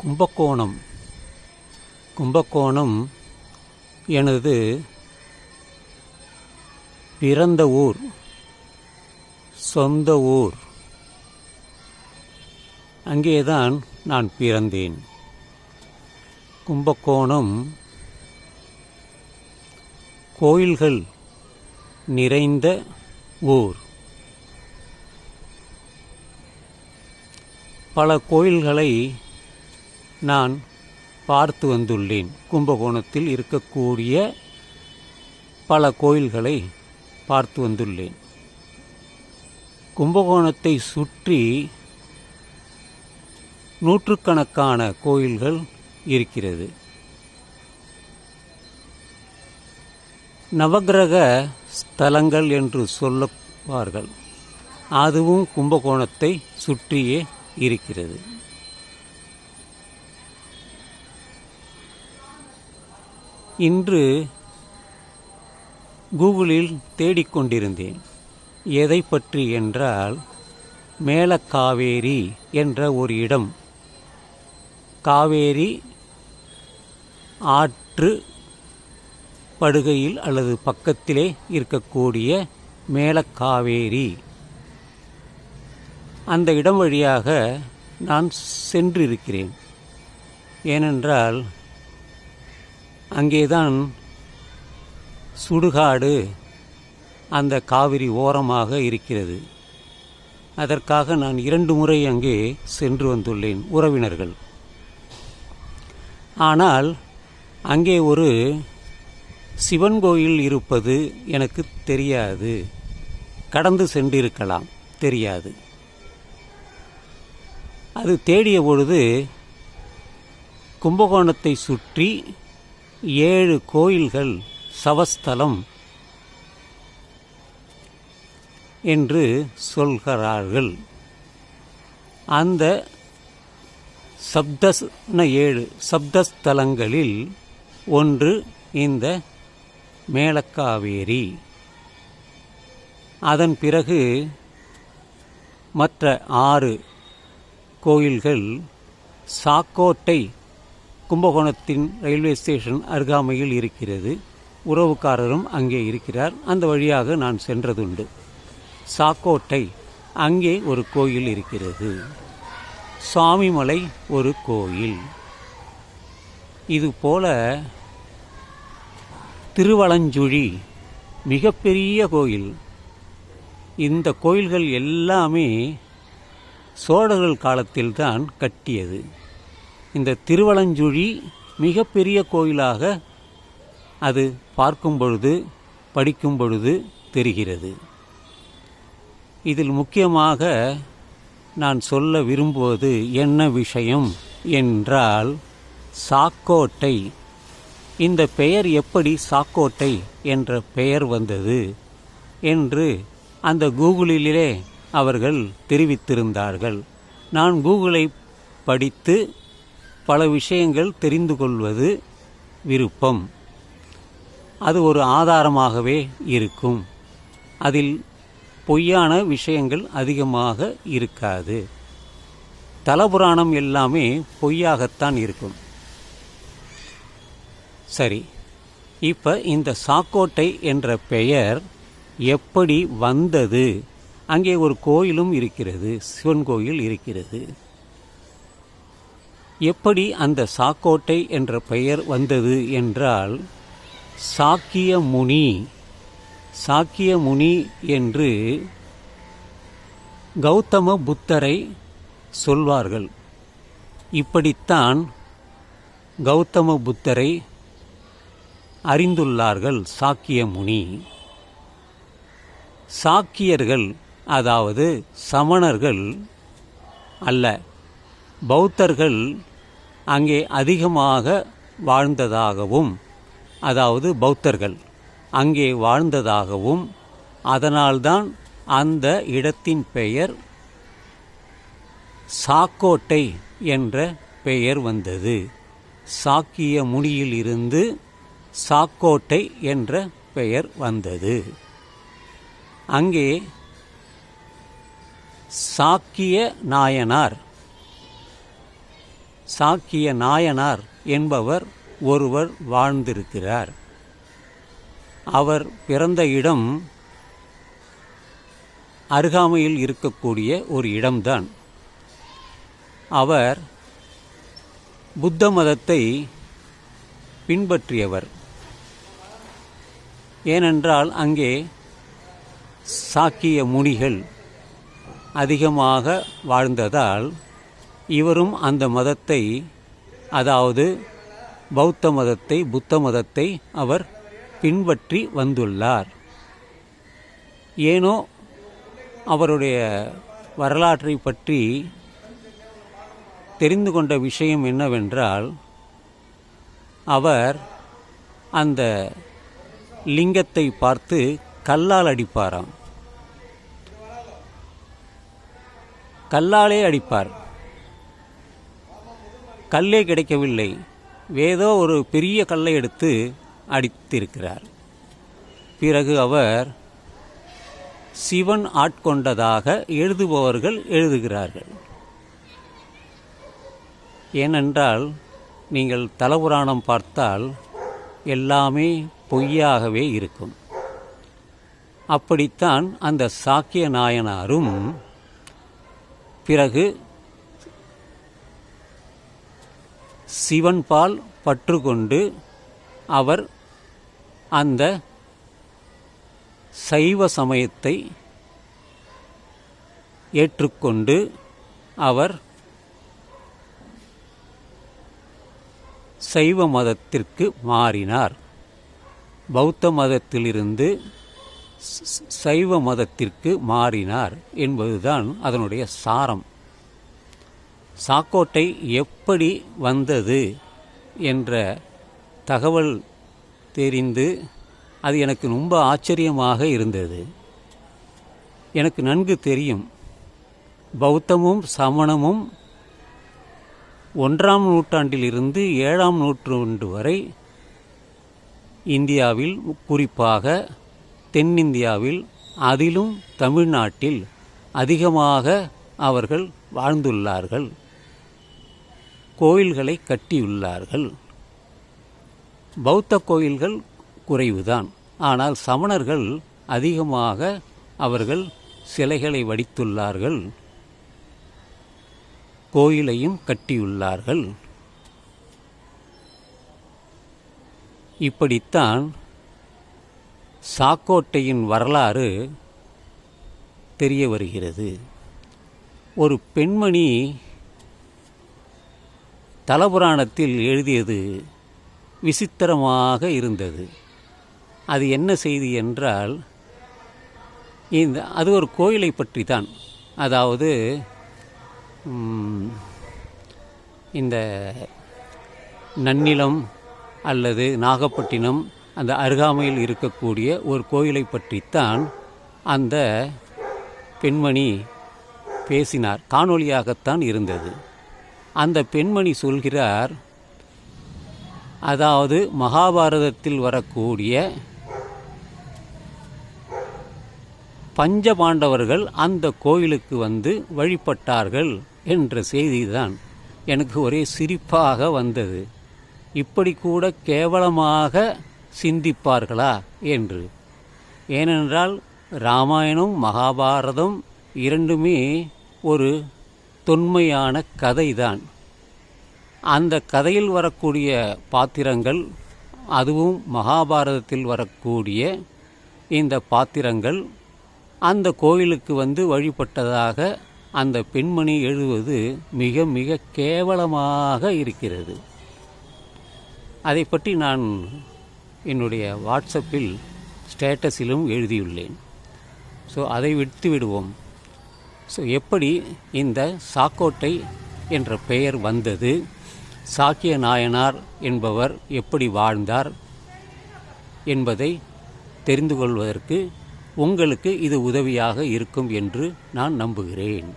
கும்பகோணம். கும்பகோணம் எனது பிறந்த ஊர் சொந்த ஊர். அங்கேதான் நான் பிறந்தேன். கும்பகோணம் கோயில்கள் நிறைந்த ஊர். பல கோயில்களை நான் பார்த்து வந்துள்ளேன். கும்பகோணத்தில் இருக்கக்கூடிய பல கோயில்களை பார்த்து வந்துள்ளேன். கும்பகோணத்தை சுற்றி நூற்றுக்கணக்கான கோயில்கள் இருக்கிறது. நவக்கிரக ஸ்தலங்கள் என்று சொல்லுவார்கள். அதுவும் கும்பகோணத்தை சுற்றியே இருக்கிறது. இன்று கூகுளில் தேடிக்கொண்டிருந்தேன். எதை பற்றி என்றால் மேலக்காவேரி என்ற ஒரு இடம். காவேரி ஆற்று படுகையில் அல்லது பக்கத்திலே இருக்கக்கூடிய மேலக்காவேரி அந்த இடம் வழியாக நான் சென்றிருக்கிறேன். ஏனென்றால் அங்கேதான் சுடுகாடு அந்த காவிரி ஓரமாக இருக்கிறது. அதற்காக நான் இரண்டு முறை அங்கே சென்று வந்துள்ளேன் உறவினர்கள். ஆனால் அங்கே ஒரு சிவன் கோயில் இருப்பது எனக்கு தெரியாது. கடந்து சென்றிருக்கலாம் தெரியாது. அது தேடிய பொழுது கும்பகோணத்தை சுற்றி ஏழு கோயில்கள் சவஸ்தலம் என்று சொல்கிறார்கள். அந்த சப்தஸ்ன ஏழு சப்தஸ்தலங்களில் ஒன்று இந்த மேலக்காவேரி. அதன் பிறகு மற்ற ஆறு கோயில்கள் சாக்கோட்டை கும்பகோணத்தின் ரயில்வே ஸ்டேஷன் அருகாமையில் இருக்கிறது. உறவுக்காரரும் அங்கே இருக்கிறார். அந்த வழியாக நான் சென்றதுண்டு. சாக்கோட்டை அங்கே ஒரு கோயில் இருக்கிறது. சுவாமிமலை ஒரு கோயில். இதுபோல திருவளஞ்சுழி மிகப்பெரிய கோயில். இந்த கோயில்கள் எல்லாமே சோழர்கள் காலத்தில்தான் கட்டியது. இந்த திருவளஞ்சுழி மிகப்பெரிய கோயிலாக அது பார்க்கும் பொழுது படிக்கும் பொழுது தெரிகிறது. இதில் முக்கியமாக நான் சொல்ல விரும்புவது என்ன விஷயம் என்றால் சாக்கோட்டை. இந்த பெயர் எப்படி சாக்கோட்டை என்ற பெயர் வந்தது என்று அந்த கூகுளிலே அவர்கள் தெரிவித்திருந்தார்கள். நான் கூகுளை படித்து பல விஷயங்கள் தெரிந்து கொள்வது விருப்பம். அது ஒரு ஆதாரமாகவே இருக்கும். அதில் பொய்யான விஷயங்கள் அதிகமாக இருக்காது. தலபுராணம் எல்லாமே பொய்யாகத்தான் இருக்கும். சரி இப்போ இந்த சாக்கோட்டை என்ற பெயர் எப்படி வந்தது? அங்கே ஒரு கோயிலும் இருக்கிறது சிவன் கோயில் இருக்கிறது. எப்படி அந்த சாக்கோட்டை என்ற பெயர் வந்தது என்றால் சாக்கிய முனி சாக்கிய முனி என்று கௌதம புத்தரை சொல்வார்கள். இப்படித்தான் கௌதம புத்தரை அறிந்துள்ளார்கள் சாக்கிய முனி சாக்கியர்கள் அதாவது சமணர்கள் அல்ல பௌத்தர்கள் அங்கே அதிகமாக வாழ்ந்ததாகவும் அதாவது பௌத்தர்கள் அங்கே வாழ்ந்ததாகவும் அதனால்தான் அந்த இடத்தின் பெயர் சாக்கோட்டை என்ற பெயர் வந்தது. சாக்கிய முனியிலிருந்து சாக்கோட்டை என்ற பெயர் வந்தது. அங்கே சாக்கிய நாயனார் சாக்கிய நாயனார் என்பவர் ஒருவர் வாழ்ந்திருக்கிறார். அவர் பிறந்த இடம் அருகாமையில் இருக்கக்கூடிய ஒரு இடம்தான். அவர் புத்த மதத்தை பின்பற்றியவர். ஏனென்றால் அங்கே சாக்கிய முனிகள் அதிகமாக வாழ்ந்ததால் இவரும் அந்த மதத்தை அதாவது பௌத்த மதத்தை புத்த மதத்தை அவர் பின்பற்றி வந்துள்ளார். ஏனோ அவருடைய வரலாற்றை பற்றி தெரிந்து கொண்ட விஷயம் என்னவென்றால் அவர் அந்த லிங்கத்தை பார்த்து கல்லால் அடிப்பாராம். கல்லாலே அடிப்பார். கல்லே கிடைக்கவில்லை. ஏதோ ஒரு பெரிய கல்லை எடுத்து அடித்திருக்கிறார். பிறகு அவர் சிவன் ஆட்கொண்டதாக எழுதுபவர்கள் எழுதுகிறார்கள். ஏனென்றால் நீங்கள் தலபுராணம் பார்த்தால் எல்லாமே பொய்யாகவே இருக்கும். அப்படித்தான் அந்த சாக்கிய நாயனாரும் பிறகு சிவன்பால் பற்று கொண்டு அவர் அந்த சைவ சமயத்தை ஏற்றுக்கொண்டு அவர் சைவ மதத்திற்கு மாறினார். பௌத்த மதத்திலிருந்து சைவ மதத்திற்கு மாறினார் என்பதுதான் அதனுடைய சாரம். சாக்கோட்டை எப்படி வந்தது என்ற தகவல் தெரிந்து அது எனக்கு ரொம்ப ஆச்சரியமாக இருந்தது. எனக்கு நன்கு தெரியும். பௌத்தமும் சமணமும் ஒன்றாம் நூற்றாண்டிலிருந்து ஏழாம் நூற்றாண்டு வரை இந்தியாவில் குறிப்பாக தென்னிந்தியாவில் அதிலும் தமிழ்நாட்டில் அதிகமாக அவர்கள் வாழ்ந்துள்ளார்கள். கோயில்களை கட்டியுள்ளார்கள். பௌத்த கோயில்கள் குறைவுதான். ஆனால் சமணர்கள் அதிகமாக அவர்கள் சிலைகளை வடித்துள்ளார்கள். கோயிலையும் கட்டியுள்ளார்கள். இப்படித்தான் சாக்கோட்டையின் வரலாறு தெரிய வருகிறது. ஒரு பெண்மணி தலபுராணத்தில் எழுதியது விசித்திரமாக இருந்தது. அது என்ன செய்தி என்றால் இந்த அது ஒரு கோயிலை பற்றி தான் அதாவது இந்த நன்னிலம் அல்லது நாகப்பட்டினம் அந்த அருகாமையில் இருக்கக்கூடிய ஒரு கோயிலை பற்றித்தான் அந்த பெண்மணி பேசினார். காணொளியாகத்தான் இருந்தது. அந்த பெண்மணி சொல்கிறார் அதாவது மகாபாரதத்தில் வரக்கூடிய பஞ்சபாண்டவர்கள் அந்த கோயிலுக்கு வந்து வழிபட்டார்கள் என்ற செய்திதான் எனக்கு ஒரே சிரிப்பாக வந்தது. இப்படி கூட கேவலமாக சிந்திப்பார்களா என்று. ஏனென்றால் ராமாயணம் மகாபாரதம் இரண்டுமே ஒரு தொன்மையான கதைதான். அந்த கதையில் வரக்கூடிய பாத்திரங்கள் அதுவும் மகாபாரதத்தில் வரக்கூடிய இந்த பாத்திரங்கள் அந்த கோயிலுக்கு வந்து வழிபட்டதாக அந்த பெண்மணி எழுதுவது மிக மிக கேவலமாக இருக்கிறது. அதை பற்றி நான் என்னுடைய வாட்ஸ்அப்பில் ஸ்டேட்டஸிலும் எழுதியுள்ளேன். ஸோ அதை விடுத்து விடுவோம் ஸோ எப்படி இந்த சாக்கோட்டை என்ற பெயர் வந்தது? சாக்கிய நாயனார் என்பவர் எப்படி வாழ்ந்தார் என்பதை தெரிந்து கொள்வதற்கு உங்களுக்கு இது உதவியாக இருக்கும் என்று நான் நம்புகிறேன்.